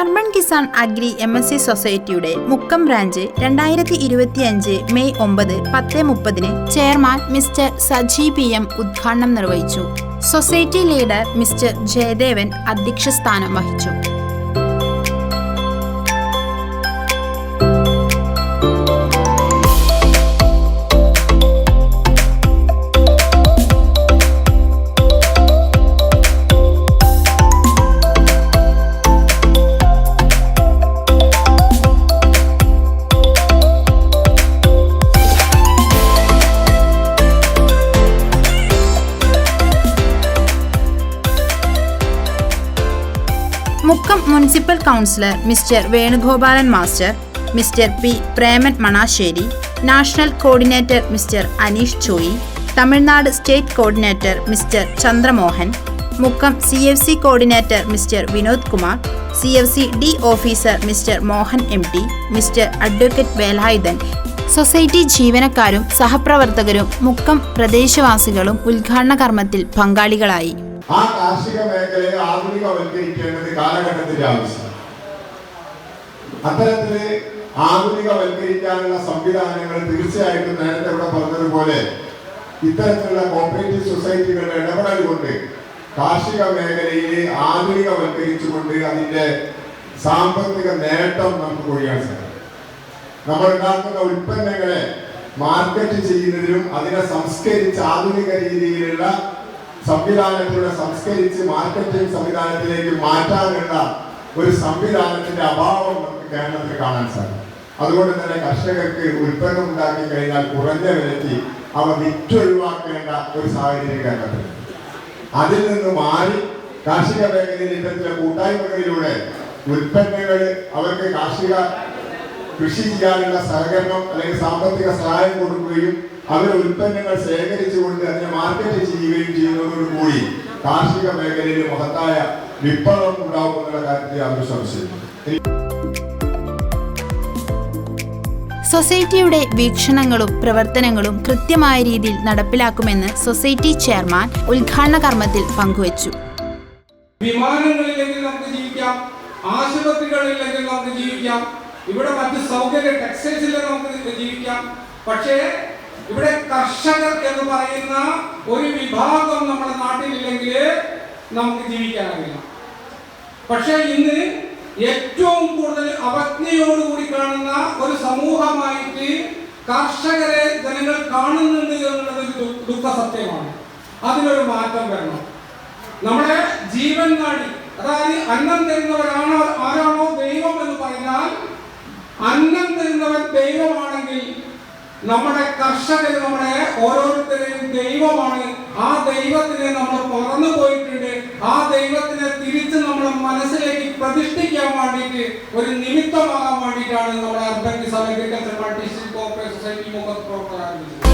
Urban Kisan agri M S C സൊസൈറ്റിയുടെ Mukkam branch രണ്ടായിരത്തി ഇരുപത്തിയഞ്ച് മെയ് ഒമ്പത് പത്ത് മുപ്പതിന് chairman Mister Saji P M ഉദ്ഘാടനം നിർവഹിച്ചു. സൊസൈറ്റി ലീഡർ മിസ്റ്റർ ജയദേവൻ അധ്യക്ഷ സ്ഥാനം വഹിച്ചു. Mukkam municipal councillor Mister Venugopalan master Mister P Preman Manassery national coordinator Mister Aneesh Choyi Tamil Nadu state coordinator Mister Chandramohan Mukkam C F C coordinator Mister Vinod Kumar C F C D officer Mister Mohan M T Mister advocate Velayudhan society ജീവനക്കാരും സഹപ്രവർത്തകരും മുക്കം പ്രദേശവാസികളും ഉദ്ഘാടന കർമ്മത്തിൽ പങ്കാളികളായി. ആ കാർഷിക മേഖലയെ ആധുനികവൽക്കരിക്കേണ്ടത് കാലഘട്ടത്തിന്റെ ആവശ്യം അത്തരത്തിൽ ആധുനികവൽക്കരിക്കാനുള്ള സംവിധാനങ്ങൾ തീർച്ചയായിട്ടും നേരത്തെ ഇവിടെ പറഞ്ഞതുപോലെ ഇത്തരത്തിലുള്ള കോപ്പറേറ്റീവ് സൊസൈറ്റികളുടെ ഇടപെടൽ കൊണ്ട് കാർഷിക മേഖലയെ ആധുനികവൽക്കരിച്ചുകൊണ്ട് അതിന്റെ സാമ്പത്തിക നേട്ടം നമുക്ക് കൊഴിയാൻ സാധിക്കും. നമ്മൾ ഉണ്ടാക്കുന്ന ഉൽപ്പന്നങ്ങളെ മാർക്കറ്റ് ചെയ്യുന്നതിനും അതിനെ സംസ്കരിച്ച് ആധുനിക രീതിയിലുള്ള സംവിധാനത്തിലൂടെ സംസ്കരിച്ച് മാർക്കറ്റിംഗ് സംവിധാനത്തിലേക്ക് മാറ്റാനുള്ള ഒരു സംവിധാനത്തിന്റെ അഭാവം നമുക്ക് കേരളത്തിൽ കാണാൻ സാധിക്കും. അതുകൊണ്ട് തന്നെ കർഷകർക്ക് ഉൽപ്പന്നം ഉണ്ടാക്കി കഴിഞ്ഞാൽ കുറഞ്ഞ വിലയ്ക്ക് അവ വിറ്റൊഴിവാക്കേണ്ട ഒരു സാഹചര്യം കേരളത്തിൽ അതിൽ നിന്ന് മാറി കാർഷിക മേഖലയിൽ ഇത്തരത്തിലെ കൂട്ടായ്മകളിലൂടെ ഉൽപ്പന്നങ്ങൾ അവർക്ക് കാർഷിക കൃഷി ചെയ്യാനുള്ള സഹകരണം അല്ലെങ്കിൽ സാമ്പത്തിക സഹായം കൊടുക്കുകയും അവരുടെ ഉൽപ്പന്നങ്ങൾ ശേഖരിച്ചുകൊണ്ട് അതിനെ മാർക്കറ്റ് ചെയ്യുകയും ചെയ്യുന്നതോടുകൂടി കാർഷിക മേഖലയിൽ മഹത്തായ വിപ്ലവം ഉണ്ടാവുമെന്നുള്ള കാര്യത്തിൽ അവർ സംശയമില്ല സൊസൈറ്റിയുടെ വീക്ഷണങ്ങളും പ്രവർത്തനങ്ങളും കൃത്യമായ രീതിയിൽ നടപ്പിലാക്കുമെന്ന് സൊസൈറ്റി ചെയർമാൻ ഉദ്ഘാടന കർമ്മത്തിൽ പങ്കുവച്ചു. വിമാനങ്ങളില്ലെങ്കിൽ നമുക്ക് ജീവിക്കാം ആശുപത്രികളില്ലെങ്കിൽ നമുക്ക് ജീവിക്കാം ഇവിടെ മറ്റ് സൗകര്യ ടെക്സ്റ്റൈൽസിൽ നമുക്ക് ജീവിക്കാം. പക്ഷേ ഇവിടെ കർഷകർ എന്ന് പറയുന്ന ഒരു വിഭാഗം നമ്മുടെ നാട്ടിലില്ലെങ്കിൽ നമുക്ക് ജീവിക്കാനാവില്ല. പക്ഷേ ഇന്ന് ഏറ്റവും കൂടുതൽ അവജ്ഞയോടുകൂടി കാണുന്ന ഒരു സമൂഹമായിട്ട് കർഷകരെ ജനങ്ങൾ കാണുന്നുണ്ട് എന്നുള്ളത് ദുഃഖ സത്യമാണ്. അതിനൊരു മാറ്റം വരണം. നമ്മുടെ ജീവൻ നാടി അതായത് അന്നം തരുന്നവരാണ് ആരാണോ നമ്മുടെ കർഷകർ നമ്മുടെ ഓരോരുത്തരെയും ദൈവമാണ് ആ ദൈവത്തിനെ നമ്മൾ മറന്നു പോയിട്ടുണ്ട് ആ ദൈവത്തിനെ തിരിച്ച് നമ്മുടെ മനസ്സിലേക്ക് പ്രതിഷ്ഠിക്കാൻ വേണ്ടിയിട്ട് ഒരു നിമിത്തമാകാൻ വേണ്ടിയിട്ടാണ് നമ്മുടെ അർബൻ അഗ്രികൾച്ചർ മുഖത്ത് പ്രവർത്തനം ആരംഭിച്ചത്